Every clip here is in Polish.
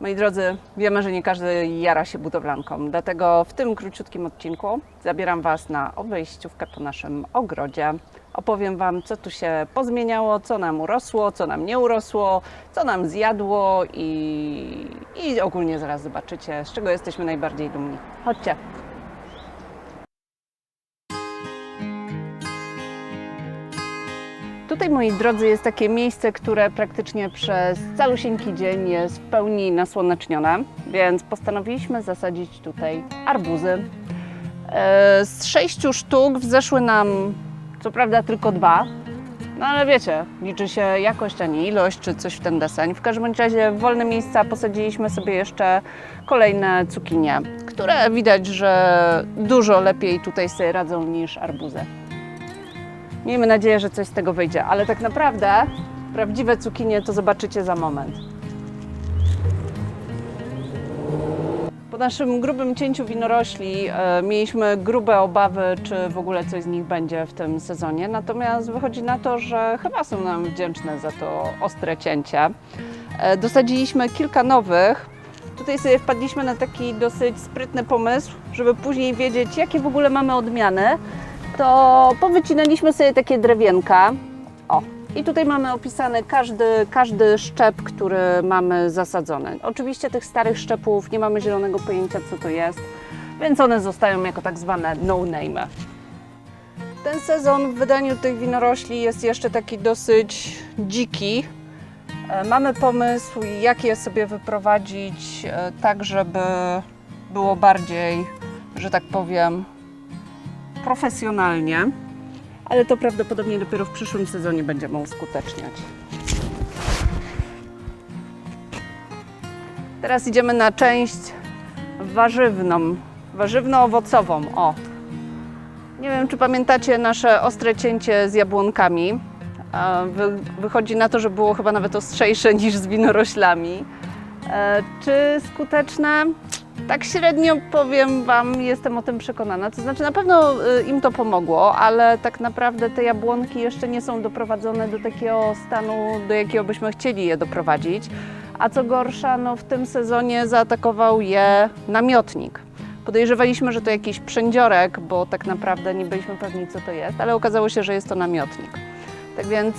Moi drodzy, wiemy, że nie każdy jara się budowlanką, dlatego w tym króciutkim odcinku zabieram Was na obejściówkę po naszym ogrodzie. Opowiem Wam, co tu się pozmieniało, co nam urosło, co nam nie urosło, co nam zjadło i, i ogólnie zaraz zobaczycie, z czego jesteśmy najbardziej dumni. Chodźcie. Tutaj, moi drodzy, jest takie miejsce, które praktycznie przez calusieńki dzień jest w pełni nasłonecznione, więc postanowiliśmy zasadzić tutaj arbuzy. E, Z sześciu sztuk wzeszły nam, co prawda, tylko dwa, no ale wiecie, liczy się jakość, a nie ilość, czy coś w ten deseń. W każdym razie w wolne miejsca posadziliśmy sobie jeszcze kolejne cukinie, które widać, że dużo lepiej tutaj sobie radzą niż arbuzy. Miejmy nadzieję, że coś z tego wyjdzie, ale tak naprawdę prawdziwe cukinie to zobaczycie za moment. Po naszym grubym cięciu winorośli e, mieliśmy grube obawy, czy w ogóle coś z nich będzie w tym sezonie. Natomiast wychodzi na to, że chyba są nam wdzięczne za to ostre cięcie. E, dosadziliśmy kilka nowych. Tutaj sobie wpadliśmy na taki dosyć sprytny pomysł, żeby później wiedzieć, jakie w ogóle mamy odmiany to powycinaliśmy sobie takie drewienka. O, i tutaj mamy opisany każdy, każdy szczep, który mamy zasadzony. Oczywiście tych starych szczepów nie mamy zielonego pojęcia, co to jest, więc one zostają jako tak zwane no-name. Ten sezon w wydaniu tych winorośli jest jeszcze taki dosyć dziki. E, Mamy pomysł, jak je sobie wyprowadzić e, tak, żeby było bardziej, że tak powiem, profesjonalnie, ale to prawdopodobnie dopiero w przyszłym sezonie będziemy uskuteczniać. Teraz idziemy na część warzywną, warzywno-owocową. O! Nie wiem, czy pamiętacie nasze ostre cięcie z jabłonkami. Wychodzi na to, że było chyba nawet ostrzejsze niż z winoroślami. E, czy skuteczne? Tak średnio powiem Wam, jestem o tym przekonana. To znaczy, na pewno y, im to pomogło, ale tak naprawdę te jabłonki jeszcze nie są doprowadzone do takiego stanu, do jakiego byśmy chcieli je doprowadzić. A co gorsza, no w tym sezonie zaatakował je namiotnik. Podejrzewaliśmy, że to jakiś przędziorek, bo tak naprawdę nie byliśmy pewni, co to jest, ale okazało się, że jest to namiotnik. Tak więc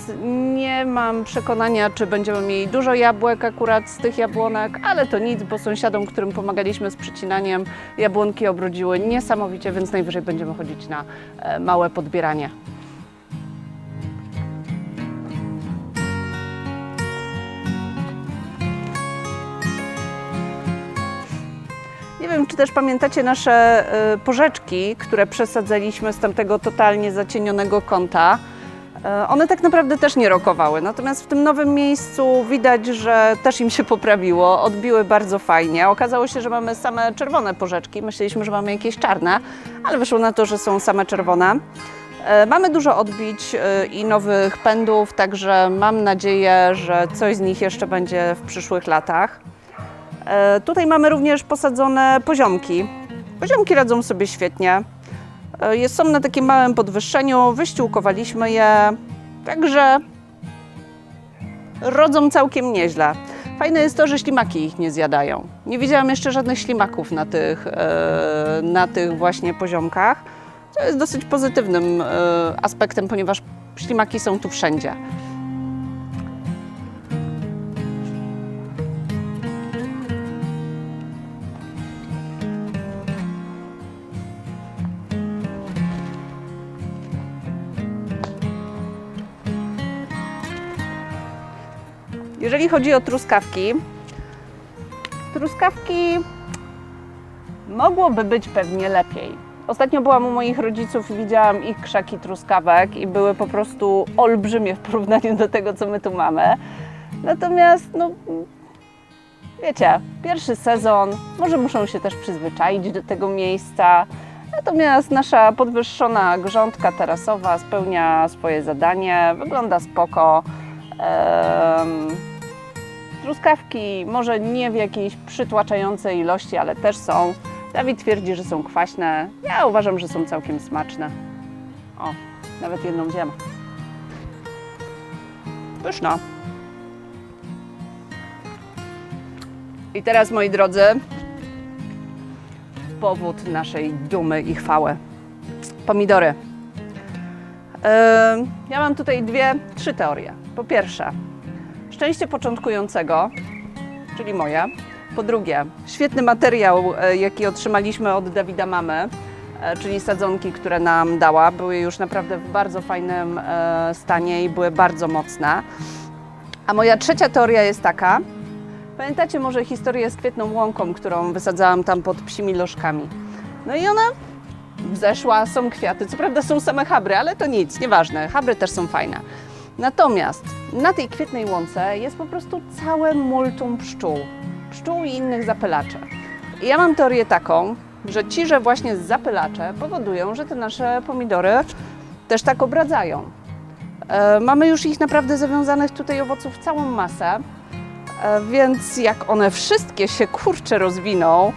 nie mam przekonania, czy będziemy mieli dużo jabłek akurat z tych jabłonek, ale to nic, bo sąsiadom, którym pomagaliśmy z przycinaniem, jabłonki obrodziły niesamowicie, więc najwyżej będziemy chodzić na e, małe podbieranie. Nie wiem, czy też pamiętacie nasze y, porzeczki, które przesadzaliśmy z tamtego totalnie zacienionego kąta. E, One tak naprawdę też nie rokowały, natomiast w tym nowym miejscu widać, że też im się poprawiło, odbiły bardzo fajnie. Okazało się, że mamy same czerwone porzeczki, myśleliśmy, że mamy jakieś czarne, ale wyszło na to, że są same czerwone. E, Mamy dużo odbić e, i nowych pędów, także mam nadzieję, że coś z nich jeszcze będzie w przyszłych latach. Tutaj mamy również posadzone poziomki. Poziomki radzą sobie świetnie. E, Jest, są na takim małym podwyższeniu, wyściółkowaliśmy je, także rodzą całkiem nieźle. Fajne jest to, że ślimaki ich nie zjadają. Nie widziałam jeszcze żadnych ślimaków na tych, e, na tych właśnie poziomkach, co jest dosyć pozytywnym e, aspektem, ponieważ ślimaki są tu wszędzie. Jeżeli chodzi o truskawki, truskawki mogłoby być pewnie lepiej. Ostatnio byłam u moich rodziców i widziałam ich krzaki truskawek i były po prostu olbrzymie w porównaniu do tego, co my tu mamy. Natomiast, no, wiecie, pierwszy sezon, może muszą się też przyzwyczaić do tego miejsca. Natomiast nasza podwyższona grządka terasowa spełnia swoje zadanie, wygląda spoko. Truskawki może nie w jakiejś przytłaczającej ilości, ale też są. Dawid twierdzi, że są kwaśne. Ja uważam, że są całkiem smaczne. O, nawet jedną zjem. Pyszna. I teraz, moi drodzy, powód naszej dumy i chwały. Pomidory. Ym, Ja mam tutaj dwie, trzy teorie. Po pierwsze, szczęście początkującego, czyli moje. Po drugie, świetny materiał, e, jaki otrzymaliśmy od Dawida Mamy, e, czyli sadzonki, które nam dała. Były już naprawdę w bardzo fajnym e, stanie i były bardzo mocne. A moja trzecia teoria jest taka, pamiętacie może historię z kwietną łąką, którą wysadzałam tam pod psimi lożkami? No i ona wzeszła, są kwiaty. Co prawda są same habry, ale to nic, nieważne. Habry też są fajne. Natomiast na tej kwietnej łące jest po prostu całe multum pszczół. Pszczół i innych zapylaczy. Ja mam teorię taką, że ci, że właśnie zapylacze powodują, że te nasze pomidory też tak obradzają. E, mamy już ich naprawdę zawiązanych tutaj owoców całą masę, e, więc jak one wszystkie się kurcze rozwiną,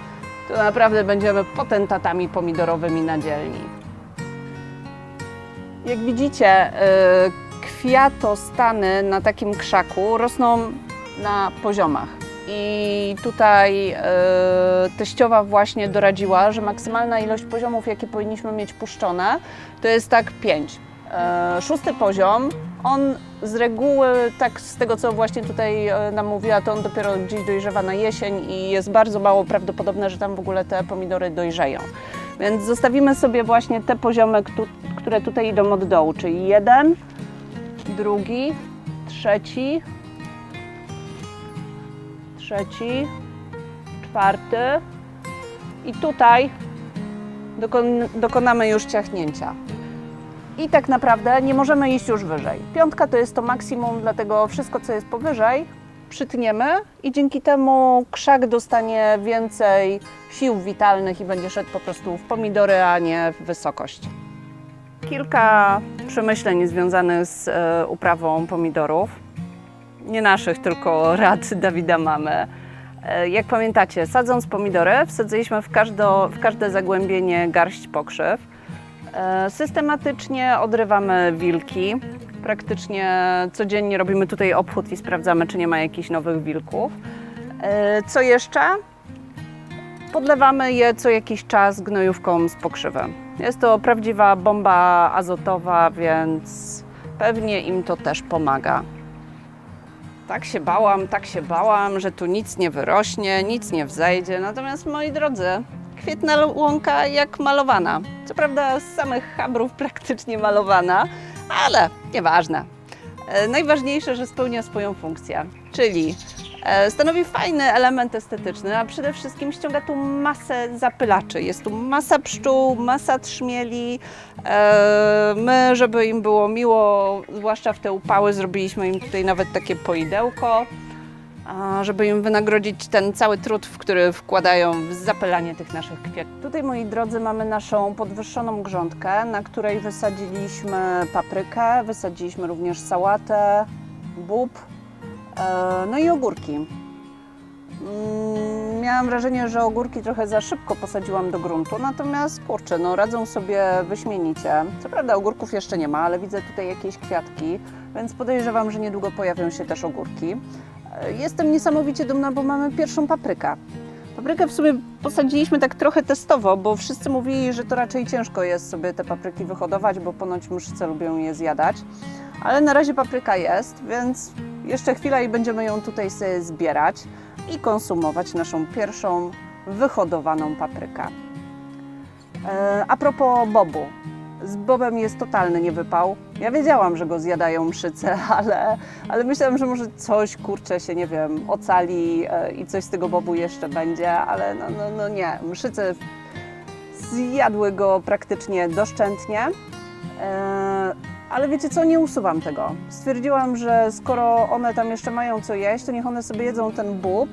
to naprawdę będziemy potentatami pomidorowymi na dzielni. Jak widzicie, y, kwiatostany na takim krzaku rosną na poziomach. I tutaj y, teściowa właśnie doradziła, że maksymalna ilość poziomów, jakie powinniśmy mieć puszczone, to jest tak 5. Szósty poziom, on z reguły, tak z tego co właśnie tutaj e, nam mówiła, to on dopiero gdzieś dojrzewa na jesień i jest bardzo mało prawdopodobne, że tam w ogóle te pomidory dojrzeją. Więc zostawimy sobie właśnie te poziomy, któ- które tutaj idą od dołu, czyli jeden, drugi, trzeci, trzeci, czwarty i tutaj dokon- dokonamy już ciachnięcia. I tak naprawdę nie możemy iść już wyżej. Piątka to jest to maksimum, dlatego wszystko, co jest powyżej, przytniemy i dzięki temu krzak dostanie więcej sił witalnych i będzie szedł po prostu w pomidory, a nie w wysokość. Kilka przemyśleń związanych z e, uprawą pomidorów. Nie naszych, tylko rad Dawida mamy. E, Jak pamiętacie, sadząc pomidory, wsadziliśmy w, każdo, w każde zagłębienie garść pokrzyw. E, Systematycznie odrywamy wilki. Praktycznie codziennie robimy tutaj obchód i sprawdzamy, czy nie ma jakichś nowych wilków. Co jeszcze? Podlewamy je co jakiś czas gnojówką z pokrzywy. Jest to prawdziwa bomba azotowa, więc pewnie im to też pomaga. Tak się bałam, tak się bałam, że tu nic nie wyrośnie, nic nie wzejdzie. Natomiast moi drodzy, kwietna łąka jak malowana. Co prawda z samych habrów praktycznie malowana, ale nieważne. E, Najważniejsze, że spełnia swoją funkcję, czyli stanowi fajny element estetyczny, a przede wszystkim ściąga tu masę zapylaczy. Jest tu masa pszczół, masa trzmieli. E, My, żeby im było miło, zwłaszcza w te upały, zrobiliśmy im tutaj nawet takie poidełko żeby im wynagrodzić ten cały trud, w który wkładają w zapylanie tych naszych kwiatów. Tutaj, moi drodzy, mamy naszą podwyższoną grządkę, na której wysadziliśmy paprykę, wysadziliśmy również sałatę, bób, e, no i ogórki. Mm, Miałam wrażenie, że ogórki trochę za szybko posadziłam do gruntu, natomiast kurczę, no radzą sobie wyśmienicie. Co prawda ogórków jeszcze nie ma, ale widzę tutaj jakieś kwiatki, więc podejrzewam, że niedługo pojawią się też ogórki. E, Jestem niesamowicie dumna, bo mamy pierwszą paprykę. Paprykę w sumie posadziliśmy tak trochę testowo, bo wszyscy mówili, że to raczej ciężko jest sobie te papryki wyhodować, bo ponoć mszce lubią je zjadać. Ale na razie papryka jest, więc jeszcze chwila i będziemy ją tutaj sobie zbierać i konsumować naszą pierwszą wyhodowaną paprykę. E, a propos bobu. Z bobem jest totalny niewypał. Ja wiedziałam, że go zjadają mszyce, ale, ale myślałam, że może coś, kurczę, się, nie wiem, ocali e, i coś z tego bobu jeszcze będzie, ale no, no, no nie. Mszyce zjadły go praktycznie doszczętnie. Ale wiecie co, nie usuwam tego. Stwierdziłam, że skoro one tam jeszcze mają co jeść, to niech one sobie jedzą ten bób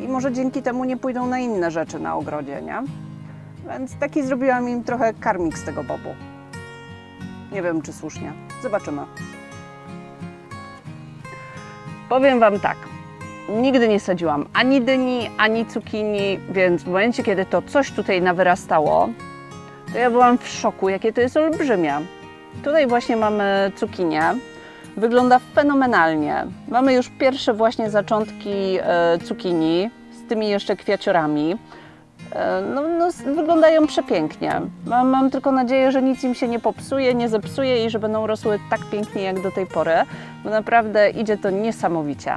i może dzięki temu nie pójdą na inne rzeczy na ogrodzie, nie? Więc taki zrobiłam im trochę karmik z tego bobu. Nie wiem, czy słusznie. Zobaczymy. Powiem Wam tak. Nigdy nie sadziłam ani dyni, ani cukinii, więc w momencie, kiedy to coś tutaj nawyrastało, to ja byłam w szoku, jakie to jest olbrzymie. Tutaj właśnie mamy cukinię. Wygląda fenomenalnie. Mamy już pierwsze właśnie zaczątki e, cukinii. Z tymi jeszcze kwiaciorami. E, No, no, wyglądają przepięknie. Mam, mam tylko nadzieję, że nic im się nie popsuje, nie zepsuje i że będą rosły tak pięknie jak do tej pory, bo naprawdę idzie to niesamowicie.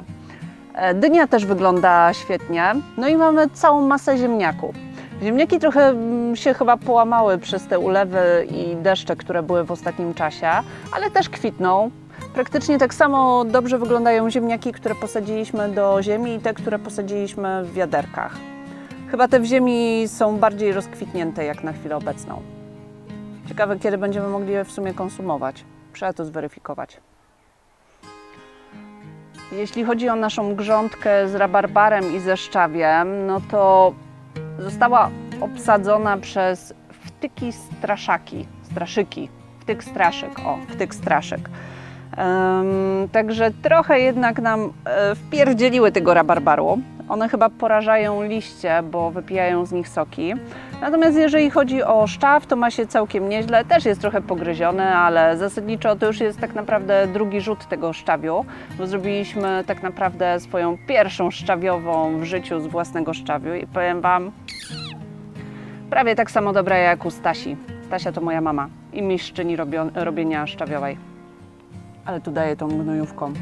E, Dynia też wygląda świetnie. No i mamy całą masę ziemniaków. Ziemniaki trochę mm, się chyba połamały przez te ulewy i deszcze, które były w ostatnim czasie, ale też kwitną. Praktycznie tak samo dobrze wyglądają ziemniaki, które posadziliśmy do ziemi i te, które posadziliśmy w wiaderkach. Chyba te w ziemi są bardziej rozkwitnięte jak na chwilę obecną. Ciekawe, kiedy będziemy mogli je w sumie konsumować. Trzeba to zweryfikować. Jeśli chodzi o naszą grządkę z rabarbarem i ze szczawiem, no to została obsadzona przez wtyki straszaki, straszyki, wtyk straszyk, o, wtyk straszyk. Em, także trochę jednak nam e, wpierdzieliły tego rabarbaru. One chyba porażają liście, bo wypijają z nich soki. Natomiast jeżeli chodzi o szczaw, to ma się całkiem nieźle. Też jest trochę pogryziony, ale zasadniczo to już jest tak naprawdę drugi rzut tego szczawiu, bo zrobiliśmy tak naprawdę swoją pierwszą szczawiową w życiu z własnego szczawiu i powiem Wam, prawie tak samo dobra jak u Stasi. Stasia to moja mama i mistrzyni robio- robienia szczawiowej. Ale tu daję tą gnojówką.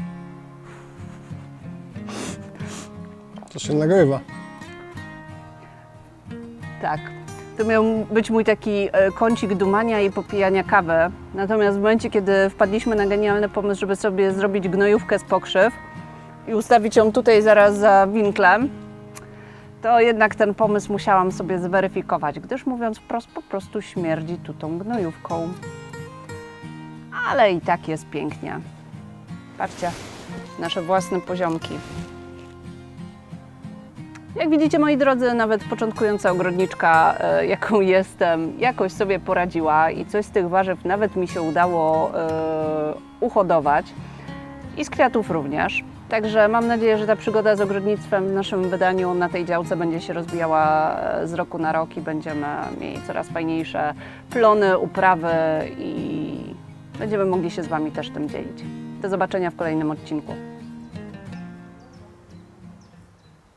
To się nagrywa. Tak. To miał być mój taki e, kącik dumania i popijania kawy. Natomiast w momencie, kiedy wpadliśmy na genialny pomysł, żeby sobie zrobić gnojówkę z pokrzyw i ustawić ją tutaj zaraz za winklem, to jednak ten pomysł musiałam sobie zweryfikować, gdyż mówiąc wprost, po prostu śmierdzi tu tą gnojówką. Ale i tak jest pięknie. Patrzcie, nasze własne poziomki. Jak widzicie, moi drodzy, nawet początkująca ogrodniczka, e, jaką jestem, jakoś sobie poradziła i coś z tych warzyw nawet mi się udało e, uhodować i z kwiatów również. Także mam nadzieję, że ta przygoda z ogrodnictwem w naszym wydaniu na tej działce będzie się rozwijała e, z roku na rok i będziemy mieli coraz fajniejsze plony, uprawy i będziemy mogli się z Wami też tym dzielić. Do zobaczenia w kolejnym odcinku.